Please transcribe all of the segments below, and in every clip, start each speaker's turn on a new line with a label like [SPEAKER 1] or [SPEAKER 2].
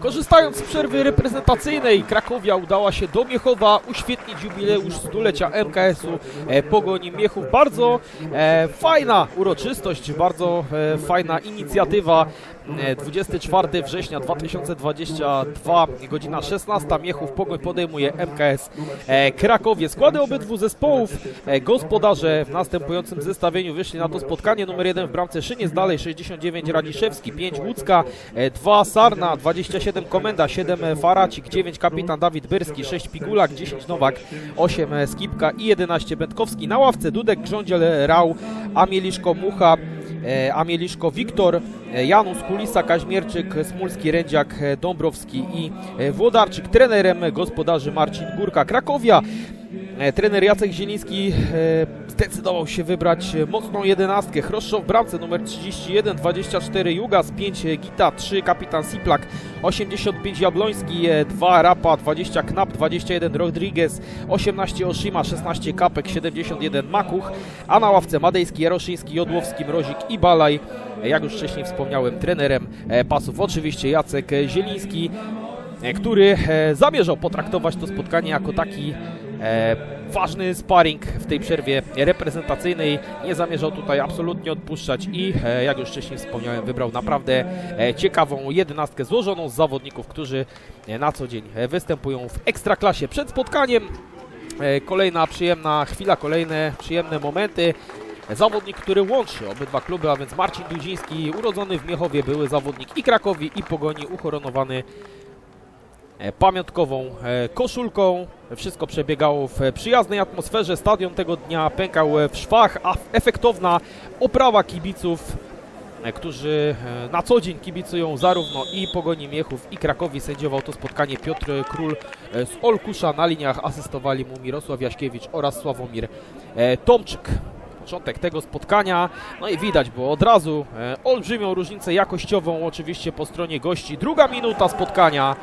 [SPEAKER 1] Korzystając z przerwy reprezentacyjnej, Krakowia udała się do Miechowa uświetnić jubileusz stulecia MKS-u e, Pogoni Miechów. Bardzo e, fajna uroczystość, bardzo e, fajna inicjatywa. E, 24 września 2022, godzina 16. Miechów Pogoń podejmuje MKS Krakowie. Składy obydwu zespołów. Gospodarze w następującym zestawieniu wyszli na to spotkanie. Numer 1 w bramce Szyniec, dalej 69 Radziszewski, 5 Łódzka, 2 Sarna, 27 Komenda, 7 Faracik, 9 kapitan Dawid Byrski, 6 Pigulak, 10 Nowak, 8 Skipka i 11 Będkowski. Na ławce Dudek, Grządziel, Rał, Amieliszko, Mucha, e, Amieliszko, Wiktor, e, Janus, Kulisa, Kaźmierczyk, Smulski, Rędziak, e, Dąbrowski i e, Włodarczyk. Trenerem gospodarzy Marcin Górka. Krakowia E, Trener Jacek Zieliński e, zdecydował się wybrać e, mocną jedenastkę. Chroszczow w bramce numer 31, 24 Jugas, 5 Gita, 3 kapitan Siplak, 85 Jabloński, e, 2 Rapa, 20 Knap, 21 Rodriguez, 18 Oshima, 16 Kapek, 71 Makuch, a na ławce Madejski, Jaroszyński, Jodłowski, Mrozik i Balaj. E, Jak już wcześniej wspomniałem, trenerem e, pasów oczywiście Jacek e, Zieliński e, który e, zamierzał potraktować to spotkanie jako taki e, ważny sparring w tej przerwie reprezentacyjnej. Nie zamierzał tutaj absolutnie odpuszczać i, e, jak już wcześniej wspomniałem, wybrał naprawdę e, ciekawą jedenastkę złożoną z zawodników, którzy e, na co dzień występują w ekstraklasie. Przed spotkaniem kolejna przyjemna chwila, kolejne przyjemne momenty. Zawodnik, który łączy obydwa kluby, a więc Marcin Dudziński, urodzony w Miechowie, były zawodnik i Krakowi, i Pogoni, uhoronowany e, pamiątkową e, koszulką. Wszystko przebiegało w przyjaznej atmosferze. Stadion tego dnia pękał e, w szwach, a efektowna oprawa kibiców, e, którzy e, na co dzień kibicują zarówno i Pogoni Miechów, i Krakowi. Sędziował to spotkanie Piotr Król e, z Olkusza. Na liniach asystowali mu Mirosław Jaśkiewicz oraz Sławomir e, Tomczyk. Początek tego spotkania, no i widać było od razu e, olbrzymią różnicę jakościową oczywiście po stronie gości. Druga minuta spotkania,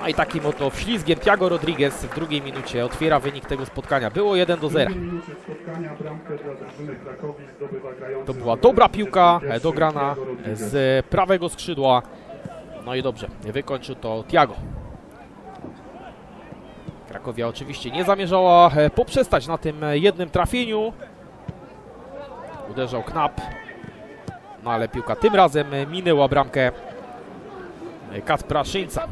[SPEAKER 1] no i takim oto wślizgiem Thiago Rodriguez w drugiej minucie otwiera wynik tego spotkania. Było 1 do 0.
[SPEAKER 2] W drugiej minucie spotkania bramkę dla drużyny Krakowi zdobywa grający
[SPEAKER 1] To była dobra piłka,
[SPEAKER 2] 31
[SPEAKER 1] e, dograna
[SPEAKER 2] Rodriguez.
[SPEAKER 1] z prawego skrzydła. No i dobrze, wykończył to Thiago. Krakowia oczywiście nie zamierzała e, poprzestać na tym e, jednym trafieniu. Uderzał Knap. No ale piłka tym razem e, minęła bramkę e, Kacpra Szyńca.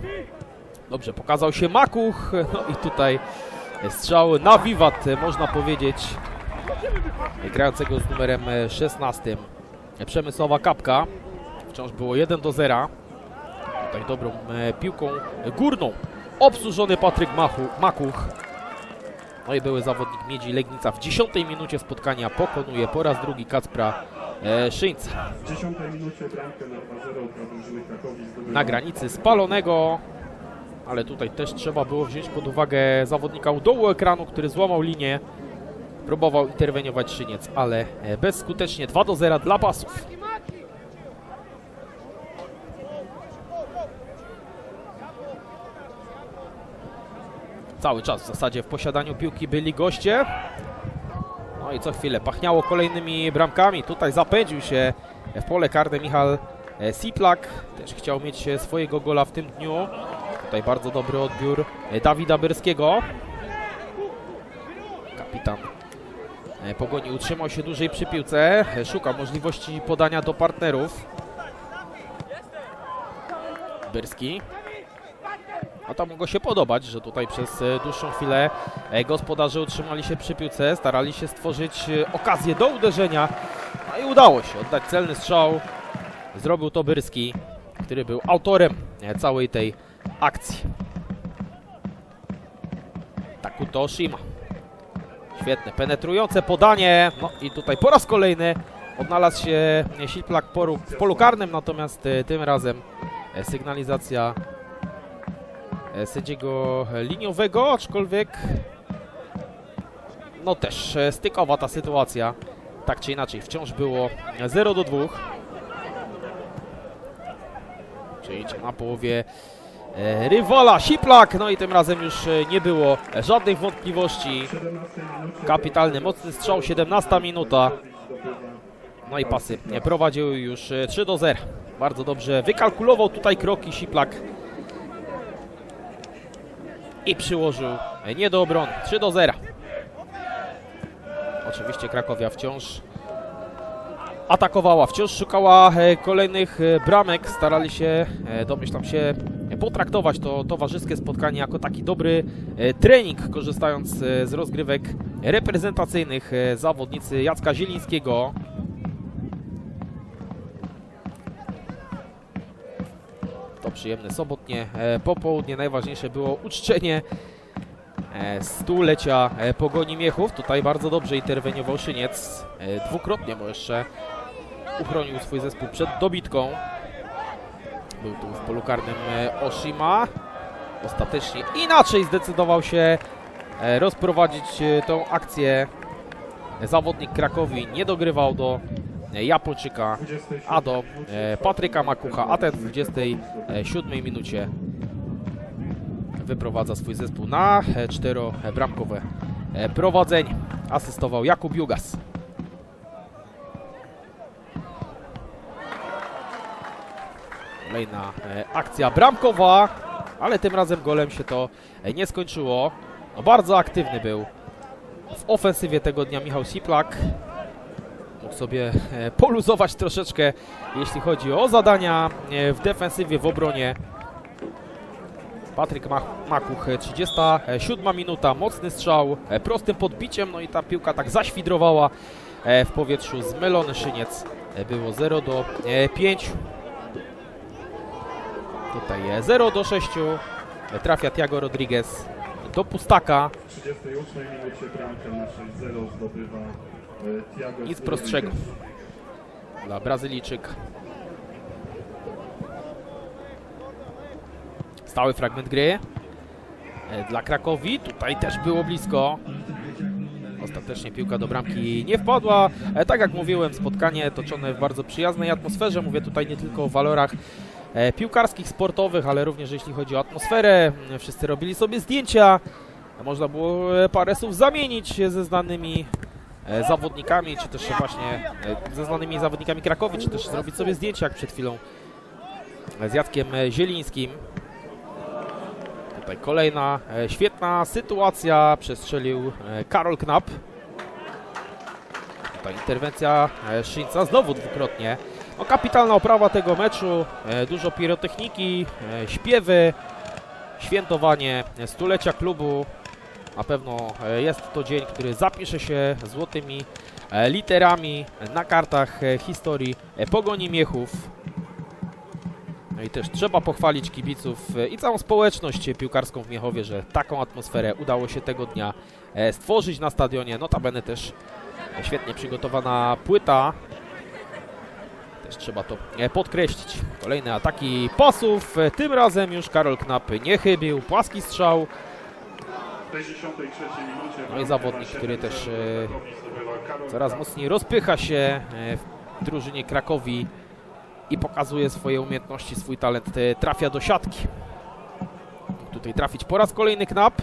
[SPEAKER 1] Dobrze, pokazał się Makuch. No i tutaj strzał na wiwat, można powiedzieć grającego z numerem e, 16 Przemysława Kapka. Wciąż było 1 do 0. Tutaj dobrą e, piłką górną obsłużony Patryk Machu, Makuch. No i były zawodnik Miedzi Legnica w 10 minucie spotkania pokonuje po raz drugi Kacpra e, Szyńca.
[SPEAKER 2] W 10 minucie bramkę na 2-0 dla drużyny Krakowi zdobywa
[SPEAKER 1] Na granicy spalonego, ale tutaj też trzeba było wziąć pod uwagę zawodnika u dołu ekranu, który złamał linię. Próbował interweniować Szyniec, ale e, bezskutecznie 2 do 0 dla pasów. Cały czas w zasadzie w posiadaniu piłki byli goście. No i co chwilę pachniało kolejnymi bramkami. Tutaj zapędził się w pole karne Michal e, Siplak. Też chciał mieć e, swojego gola w tym dniu. Tutaj bardzo dobry odbiór e, Dawida Byrskiego. Kapitan e, Pogoni utrzymał się dłużej przy piłce. E, Szuka możliwości podania do partnerów. Byrski. A to mogło się podobać, że tutaj przez dłuższą chwilę gospodarze utrzymali się przy piłce, starali się stworzyć okazję do uderzenia. No i udało się oddać celny strzał. Zrobił to Byrski, który był autorem całej tej akcji. Takuto Oshima. Świetne, penetrujące podanie. No i tutaj po raz kolejny odnalazł się Siplak w polu karnym, natomiast e, tym razem e, sygnalizacja e, sędziego liniowego, aczkolwiek no też stykowa ta sytuacja. Tak czy inaczej, wciąż było 0 do 2. Czyli na połowie rywala Siplak, no i tym razem już e, nie było żadnych wątpliwości.
[SPEAKER 2] w 17 minucie
[SPEAKER 1] Kapitalny, mocny strzał, 17 minuta. No i pasy prowadziły już e, 3 do 0. Bardzo dobrze wykalkulował tutaj kroki Siplak. i przyłożył e, nie do obrony. 3 do 0. Oczywiście Krakowia wciąż atakowała, wciąż szukała e, kolejnych e, bramek. Starali się, e, domyślam się, e, potraktować to towarzyskie spotkanie jako taki dobry e, trening, korzystając e, z rozgrywek reprezentacyjnych e, zawodnicy Jacka Zielińskiego. To przyjemne sobotnie e, popołudnie. Najważniejsze było uczczenie e, stulecia e, Pogoni Miechów. Tutaj bardzo dobrze interweniował Szyniec. E, Dwukrotnie jeszcze uchronił swój zespół przed dobitką. Był tu w polu karnym e, Oshima. Ostatecznie inaczej zdecydował się e, rozprowadzić e, tą akcję. Zawodnik Krakowi nie dogrywał do Japończyka,
[SPEAKER 2] 27
[SPEAKER 1] a do Patryka Makucha, a ten w 27 minucie wyprowadza swój zespół na czterobramkowe prowadzenie. Asystował Jakub Jugas. Kolejna e, akcja bramkowa, ale tym razem golem się to e, nie skończyło. No, bardzo aktywny był w ofensywie tego dnia Michał Siplak. Mógł sobie e, poluzować troszeczkę, jeśli chodzi o zadania w defensywie, w obronie. Patryk Makuch, e, 37 minuta, mocny strzał, prostym podbiciem, no i ta piłka tak zaświdrowała w powietrzu. Zmylony szyniec, było 0 do e, 5. Tutaj e, 0 do 6. E, Trafia Tiago Rodriguez do pustaka.
[SPEAKER 2] W 38 minucie bramkę na 6-0 zdobywa Thiago
[SPEAKER 1] Nic prostszego. Dla Brazylijczyka. Stały fragment gry e, dla Krakowi. Tutaj też było blisko. Ostatecznie piłka do bramki nie wpadła. E, Tak jak mówiłem, spotkanie toczone w bardzo przyjaznej atmosferze. Mówię tutaj nie tylko o walorach piłkarskich, sportowych, ale również jeśli chodzi o atmosferę. Mm, Wszyscy robili sobie zdjęcia. Można było e, parę słów zamienić ze znanymi e, zawodnikami, czy też właśnie e, ze znanymi zawodnikami Krakowi, czy też zrobić sobie zdjęcie, jak przed chwilą z Jackiem e, Zielińskim. Tutaj kolejna e, świetna sytuacja, przestrzelił e, Karol Knap. Tutaj interwencja e, Szyńca znowu dwukrotnie. No, kapitalna oprawa tego meczu, e, dużo pirotechniki, e, śpiewy, świętowanie stulecia klubu. Na pewno e, jest to dzień, który zapisze się złotymi literami na kartach historii Pogoni Miechów. No i też trzeba pochwalić kibiców i całą społeczność piłkarską w Miechowie, że taką atmosferę udało się tego dnia stworzyć na stadionie. Notabene też świetnie przygotowana płyta. Też trzeba to e, podkreślić. Kolejne ataki pasów. E, Tym razem już Karol Knap nie chybił. Płaski strzał.
[SPEAKER 2] W 63 minucie
[SPEAKER 1] No i zawodnik, który też, e, Coraz mocniej rozpycha się w drużynie Krakowi i pokazuje swoje umiejętności, swój talent. Trafia do siatki. Mógł Tutaj trafić po raz kolejny knap.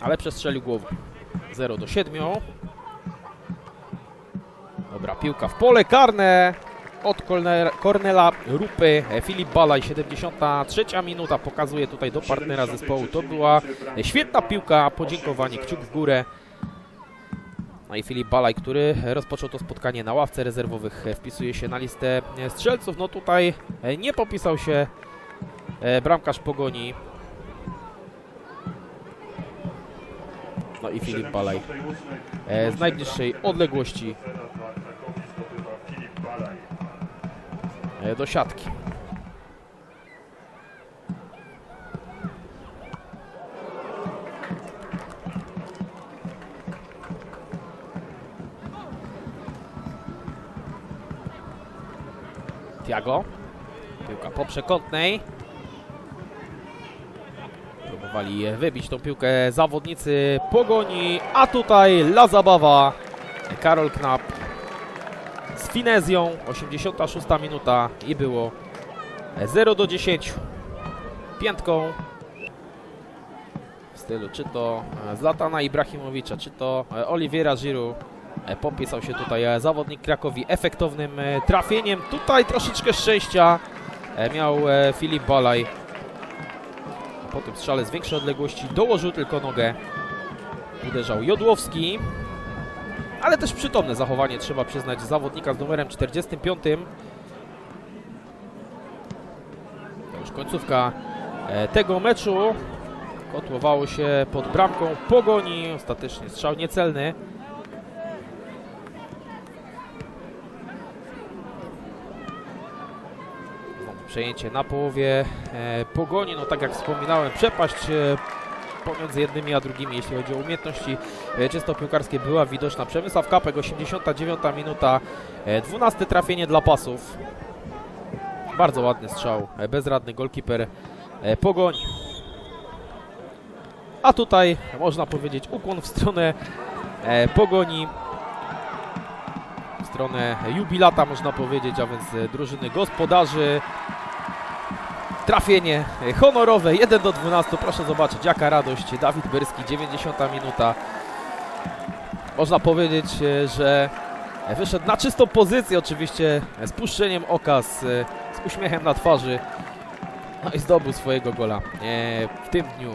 [SPEAKER 1] Ale przestrzelił głową. 0 do 7. Dobra, piłka w pole karne od Kornela, Rupy. Filip Balaj, 73 minuta, pokazuje tutaj do partnera zespołu. To była świetna piłka, podziękowanie, kciuk w górę. No i Filip Balaj, który rozpoczął to spotkanie na ławce rezerwowych, e, wpisuje się na listę e, strzelców. No tutaj e, nie popisał się bramkarz Pogoni. No i Filip Balaj
[SPEAKER 2] 78
[SPEAKER 1] z najbliższej odległości do siatki. Tiago. Piłka po przekątnej. Próbowali wybić tą piłkę zawodnicy Pogoni, a tutaj la zabawa. Karol Knap z finezją. 86 minuta i było 0 do 10. Piętką w stylu czy to e, Zlatana Ibrahimowicza, czy to e, Oliwiera Giroud. E, Popisał się tutaj zawodnik Krakowi efektownym trafieniem. Tutaj troszeczkę szczęścia miał Filip Balaj. po tym strzale z większej odległości dołożył tylko nogę. Uderzał Jodłowski. Ale też przytomne zachowanie trzeba przyznać zawodnika z numerem 45. To już końcówka e, tego meczu. Kotłowało się pod bramką Pogoni. Ostatecznie strzał niecelny. Przejęcie na połowie e, Pogoni. No tak jak wspominałem, przepaść e, pomiędzy jednymi a drugimi, jeśli chodzi o umiejętności e, czysto piłkarskie była widoczna. Przemysław Kapek, 89 minuta, e, 12 trafienie dla pasów. Bardzo ładny strzał, e, bezradny golkiper e, Pogoni. A tutaj można powiedzieć ukłon w stronę e, Pogoni, stronę jubilata można powiedzieć, a więc e, drużyny gospodarzy. Trafienie honorowe 1 do 12. Proszę zobaczyć jaka radość. Dawid Byrski 90 minuta. Można powiedzieć, e, że wyszedł na czystą pozycję oczywiście e, z puszczeniem oka, z, e, z uśmiechem na twarzy. No i zdobył swojego gola w tym dniu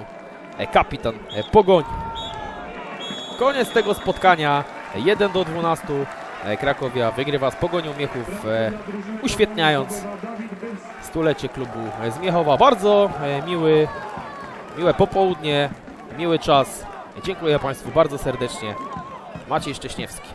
[SPEAKER 1] kapitan Pogoni. Koniec tego spotkania 1 do 12. E, Krakowia wygrywa z Pogonią Miechów, e, uświetniając stulecie klubu z Miechowa. Bardzo e, miły, miłe popołudnie, miły czas. Dziękuję Państwu bardzo serdecznie. Maciej Szcześniewski.